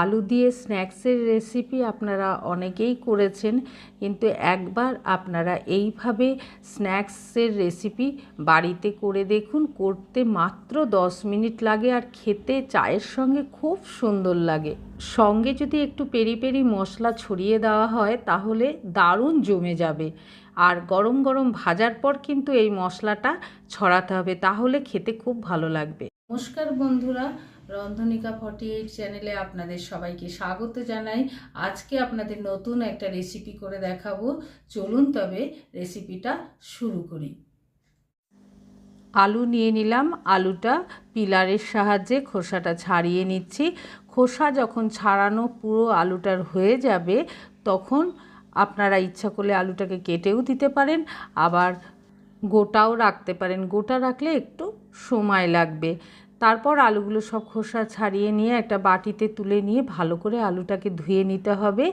আলু দিয়ে স্ন্যাক্সের রেসিপি আপনারা অনেকেই করেছেন, কিন্তু একবার আপনারা এইভাবে স্ন্যাক্সের রেসিপি বাড়িতে করে দেখুন, করতে মাত্র দশ মিনিট লাগে আর খেতে চায়ের সঙ্গে খুব সুন্দর লাগে। সঙ্গে যদি একটু পেরি পেরি মশলা ছড়িয়ে দেওয়া হয়, তাহলে দারুণ জমে যাবে। আর গরম গরম ভাজার পর কিন্তু এই মশলাটা ছড়াতে হবে, তাহলে খেতে খুব ভালো লাগবে। নমস্কার বন্ধুরা রন্ধনিকা ফর্টি এইট চ্যানেলে আপনাদের সবাইকে স্বাগত জানাই। আজকে আপনাদের নতুন একটা রেসিপি করে দেখাবো। চলুন তবে রেসিপিটা শুরু করি। আলু নিয়ে নিলাম। আলুটা পিলারের সাহায্যে খোসাটা ছাড়িয়ে নিচ্ছি। খোসা যখন ছাড়ানো পুরো আলুটার হয়ে যাবে, তখন আপনারা ইচ্ছা করলে আলুটাকে কেটেও দিতে পারেন। আবার গোটাও রাখতে পারেন। গোটা রাখলে একটু সময় লাগবে। তারপর আলুগুলো সব খোসা ছাড়িয়ে নিয়ে একটা বাটিতে তুলে নিয়ে ভালো করে আলুটাকে ধুয়ে নিতে হবে।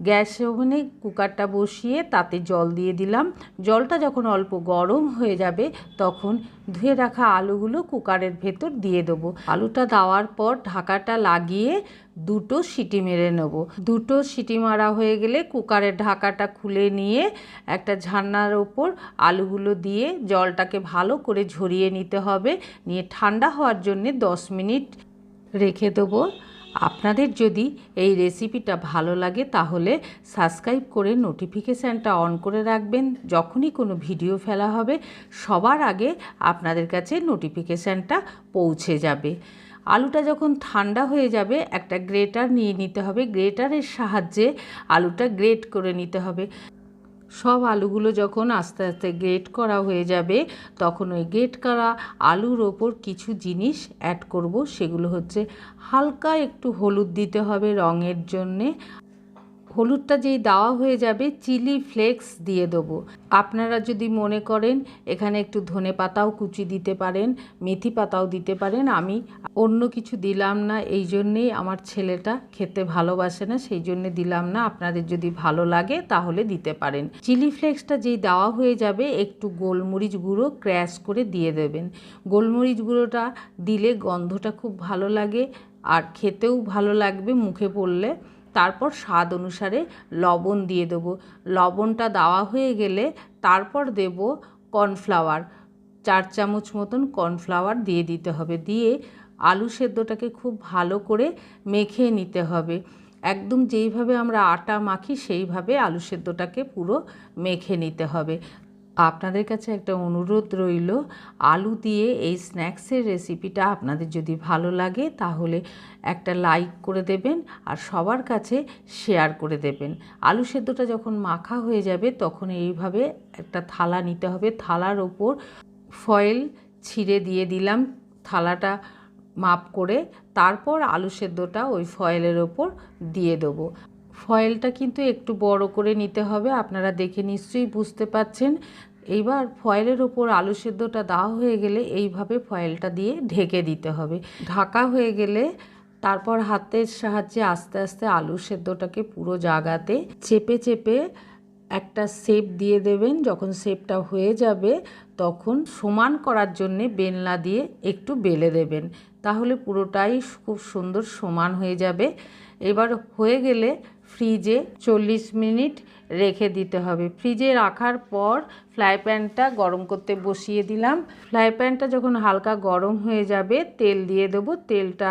গ্যাস ওভেনে কুকারটা বসিয়ে তাতে জল দিয়ে দিলাম। জলটা যখন অল্প গরম হয়ে যাবে, তখন ধুয়ে রাখা আলুগুলো কুকারের ভেতর দিয়ে দেবো। আলুটা দেওয়ার পর ঢাকাটা লাগিয়ে দুটো সিটি মেরে নেব। দুটো সিটি মারা হয়ে গেলে কুকারের ঢাকাটা খুলে নিয়ে একটা ঝান্নার ওপর আলুগুলো দিয়ে জলটাকে ভালো করে ঝরিয়ে নিতে হবে। নিয়ে ঠান্ডা হওয়ার জন্যে দশ মিনিট রেখে দেবো। আপনাদের যদি এই রেসিপিটা ভালো লাগে, তাহলে সাবস্ক্রাইব করে নোটিফিকেশানটা অন করে রাখবেন। যখনই কোনো ভিডিও ফেলা হবে, সবার আগে আপনাদের কাছে নোটিফিকেশানটা পৌঁছে যাবে। আলুটা যখন ঠান্ডা হয়ে যাবে, একটা গ্রেটার নিয়ে নিতে হবে। গ্রেটারের সাহায্যে আলুটা গ্রেট করে নিতে হবে। সব আলুগুলো যখন আস্তে আস্তে গ্রেট করা হয়ে যাবে, তখন ওই গ্রেট করা আলুর ওপর কিছু জিনিস অ্যাড করব। সেগুলো হচ্ছে হালকা একটু হলুদ দিতে হবে রঙের জন্যে। হলুদটা যেই দেওয়া হয়ে যাবে, চিলি ফ্লেক্স দিয়ে দেবো। আপনারা যদি মনে করেন এখানে একটু ধনে পাতাও কুচি দিতে পারেন, মেথি পাতাও দিতে পারেন, আমি অন্য কিছু দিলাম না, এই জন্যেই আমার ছেলেটা খেতে ভালোবাসে না, সেই জন্যে দিলাম না। আপনাদের যদি ভালো লাগে তাহলে দিতে পারেন। চিলি ফ্লেক্সটা যেই দেওয়া হয়ে যাবে, একটু গোলমরিচ গুঁড়ো ক্র্যাশ করে দিয়ে দেবেন। গোলমরিচ গুঁড়োটা দিলে গন্ধটা খুব ভালো লাগে, আর খেতেও ভালো লাগবে, মুখে পড়লে। তারপর স্বাদ অনুসারে লবণ দিয়ে দেবো। লবণটা দেওয়া হয়ে গেলে তারপর দেব কর্নফ্লাওয়ার। চার চামচ মতন কর্নফ্লাওয়ার দিয়ে দিতে হবে। দিয়ে আলু সেদ্ধটাকে খুব ভালো করে মেখে নিতে হবে। একদম যেইভাবে আমরা আটা মাখি, সেইভাবে আলু সেদ্ধটাকে পুরো মেখে নিতে হবে। আপনাদের কাছে একটা অনুরোধ রইল, আলু দিয়ে এই স্ন্যাক্সের রেসিপিটা আপনাদের যদি ভালো লাগে তাহলে একটা লাইক করে দেবেন আর সবার কাছে শেয়ার করে দেবেন। আলু সেদ্ধটা যখন মাখা হয়ে যাবে তখন এইভাবে একটা থালা নিতে হবে। থালার ওপর ফয়েল ছিঁড়ে দিয়ে দিলাম থালাটা মাপ করে। তারপর আলু সেদ্ধটা ওই ফয়েলের ওপর দিয়ে দেবো। ফয়েলটা কিন্তু একটু বড় করে নিতে হবে। আপনারা দেখে নিশ্চয়ই বুঝতে পাচ্ছেন। এইবার ফয়েলের ওপর আলু সেদ্ধটা দেওয়া হয়ে গেলে এইভাবে ফয়েলটা দিয়ে ঢেকে দিতে হবে। ঢাকা হয়ে গেলে তারপর হাতের সাহায্যে আস্তে আস্তে আলু সেদ্ধটাকে পুরো জাগাতে চেপে চেপে একটা শেপ দিয়ে দেবেন। যখন শেপটা হয়ে যাবে তখন সমান করার জন্যে বেলনা দিয়ে একটু বেলে দেবেন। তাহলে পুরোটাই খুব সুন্দর সমান হয়ে যাবে। এবার হয়ে গেলে ফ্রিজে চল্লিশ মিনিট রেখে দিতে হবে। ফ্রিজে রাখার পর ফ্রাই প্যানটা গরম করতে বসিয়ে দিলাম। ফ্রাই প্যানটা যখন হালকা গরম হয়ে যাবে, তেল দিয়ে দেবো। তেলটা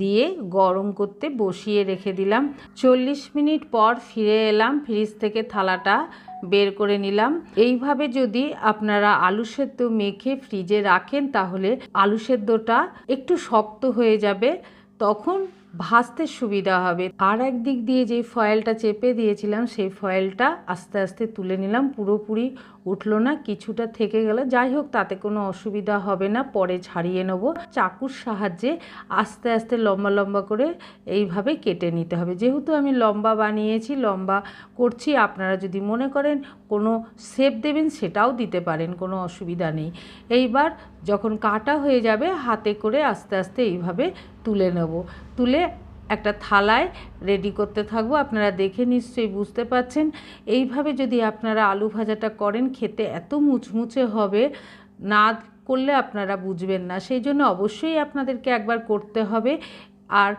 দিয়ে গরম করতে বসিয়ে রেখে দিলাম। চল্লিশ মিনিট পর ফিরে এলাম। ফ্রিজ থেকে থালাটা বের করে নিলাম। এইভাবে যদি আপনারা আলু সেদ্ধ মেখে ফ্রিজে রাখেন, তাহলে আলু সেদ্ধটা একটু শক্ত হয়ে যাবে। তখন ভাজতে সুবিধা হবে। আর এক দিক দিয়ে যে ফয়েলটা চেপে দিয়েছিলাম, সেই ফয়েলটা আস্তে আস্তে তুলে নিলাম। পুরোপুরি উঠল না, কিছুটা থেকে গেলে। যাই হোক, তাতে কোনো অসুবিধা হবে না। পরে ছাড়িয়ে নেব। চাকুর সাহায্যে আস্তে আস্তে লম্বা লম্বা করে এইভাবে কেটে নিতে হবে। যেহেতু আমি লম্বা বানিয়েছি, লম্বা করছি, আপনারা যদি মনে করেন কোনো শেপ দেবেন, সেটাও দিতে পারেন, কোনো অসুবিধা নেই। এইবার যখন কাটা হয়ে যাবে, হাতে করে আস্তে আস্তে এইভাবে তুলে নেব। তুলে একটা থালায় রেডি করতে থাকব। আপনারা দেখে নিশ্চয়ই বুঝতে পাচ্ছেন এইভাবে যদি আপনারা আলু ভাজাটা করেন, খেতে এত মুচমুচে হবে, না করলে আপনারা বুঝবেন না। সেই জন্য অবশ্যই আপনাদেরকে একবার করতে হবে। আর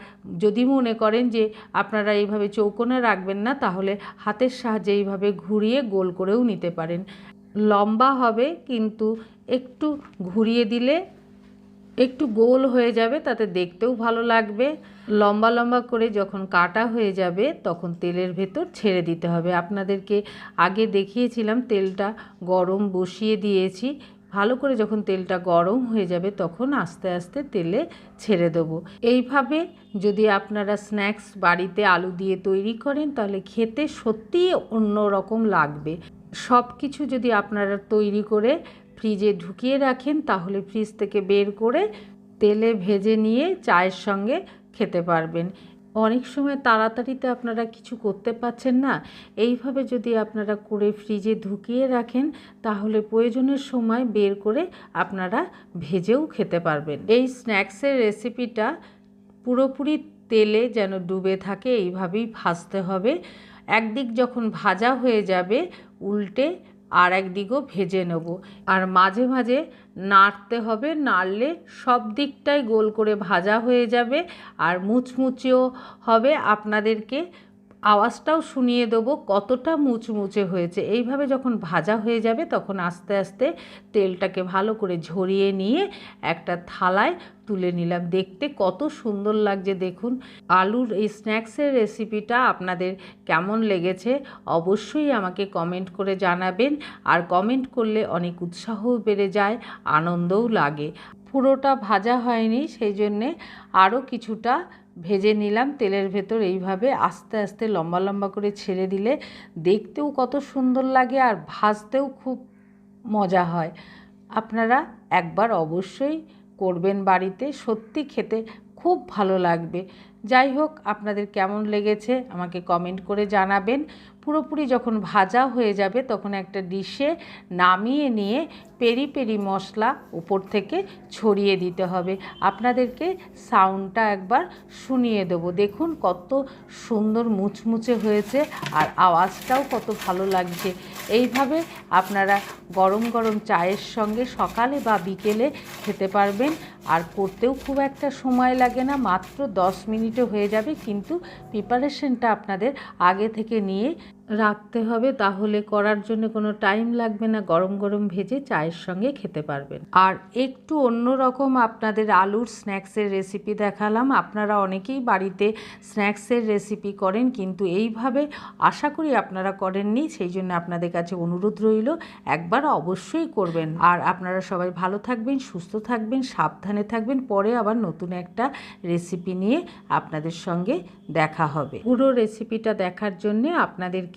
যদি মনে করেন যে আপনারা এইভাবে চৌকোনে রাখবেন না, তাহলে হাতের সাহায্যে এইভাবে ঘুরিয়ে গোল করেও নিতে পারেন। লম্বা হবে, কিন্তু একটু ঘুরিয়ে দিলে একটু গোল হয়ে যাবে, তাতে দেখতেও ভালো লাগবে। লম্বা লম্বা করে যখন কাটা হয়ে যাবে, তখন তেলের ভেতর ছেড়ে দিতে হবে। আপনাদেরকে আগে দেখিয়েছিলাম তেলটা গরম বসিয়ে দিয়েছি। ভালো করে যখন তেলটা গরম হয়ে যাবে, তখন আস্তে আস্তে তেলে ছেড়ে দেবো। এইভাবে যদি আপনারা স্ন্যাক্স বাড়িতে আলু দিয়ে তৈরি করেন, তাহলে খেতে সত্যিই অন্যরকম লাগবে। সব কিছু যদি আপনারা তৈরি করে ফ্রিজে ঢুকিয়ে রাখেন, তাহলে ফ্রিজ থেকে বের করে তেলে ভেজে নিয়ে চায়ের সঙ্গে খেতে পারবেন। অনেক সময় তাড়াতাড়িতে আপনারা কিছু করতে পারছেন না। এইভাবে যদি আপনারা করে ফ্রিজে ঢুকিয়ে রাখেন, তাহলে প্রয়োজনের সময় বের করে আপনারা ভেজেও খেতে পারবেন। এই স্ন্যাক্সের রেসিপিটা পুরোপুরি তেলে যেন ডুবে থাকে, এইভাবেই ভাজতে হবে। একদিক যখন ভাজা হয়ে যাবে, উল্টে আর একদিকও ভেজে নেব। আর মাঝে মাঝে নাড়তে হবে, নাড়লে সব দিকটাই গোল করে ভাজা হয়ে যাবে আর মুচমুচেও হবে। আপনাদেরকে আওয়াজটাও শুনিয়ে দেবো, কতটা মুচমুচে হয়েছে। এইভাবে যখন ভাজা হয়ে যাবে, তখন আস্তে আস্তে তেলটাকে ভালো করে ঝরিয়ে নিয়ে একটা থালায় তুলে নিলাম। দেখতে কত সুন্দর লাগছে, দেখুন। আলুর এই স্ন্যাক্সের রেসিপিটা আপনাদের কেমন লেগেছে, অবশ্যই আমাকে কমেন্ট করে জানাবেন। আর কমেন্ট করলে অনেক উৎসাহও বেড়ে যায়, আনন্দও লাগে। পুরোটা ভাজা হয়নি, সেই জন্যে আরও কিছুটা ভেজে নিলাম, তেলের ভেতর এইভাবে আস্তে আস্তে লম্বা লম্বা করে ছেড়ে দিলে দেখতেও কত সুন্দর লাগে আর ভাজতেও খুব মজা হয়। আপনারা একবার অবশ্যই করবেন বাড়িতে, সত্যি খেতে খুব ভালো লাগবে। যাই হোক, আপনাদের কেমন লেগেছে আমাকে কমেন্ট করে জানাবেন। পুরোপুরি যখন ভাজা হয়ে যাবে তখন একটা ডিশে নামিয়ে নিয়ে পেরি পেরি মশলা উপর থেকে ছড়িয়ে দিতে হবে। আপনাদেরকে সাউন্ডটা একবার শুনিয়ে দেবো। দেখুন কত সুন্দর মুচমুচে হয়েছে আর আওয়াজটাও কত ভালো লাগছে। এইভাবে আপনারা গরম গরম চায়ের সঙ্গে সকালে বা বিকেলে খেতে পারবেন। আর করতেও খুব একটা সময় লাগে না, মাত্র দশ মিনিটে হয়ে যাবে। কিন্তু প্রিপারেশনটা আপনাদের আগে থেকে নিয়ে রাখতে হবে, তাহলে করার জন্য কোনো টাইম লাগবে না। গরম গরম ভেজে চায়ের সঙ্গে খেতে পারবেন। আর একটু অন্য রকম আপনাদের আলুর স্ন্যাক্সের রেসিপি দেখালাম। আপনারা অনেকেই বাড়িতে স্ন্যাক্সের রেসিপি করেন, কিন্তু এইভাবে আশা করি আপনারা করেননি, সেই জন্য আপনাদের কাছে অনুরোধ রইল, একবার অবশ্যই করবেন। আর আপনারা সবাই ভালো থাকবেন, সুস্থ থাকবেন, সাবধানে থাকবেন, পরে আবার নতুন একটা রেসিপি নিয়ে আপনাদের সঙ্গে দেখা হবে। পুরো রেসিপিটা দেখার জন্যে আপনাদেরকে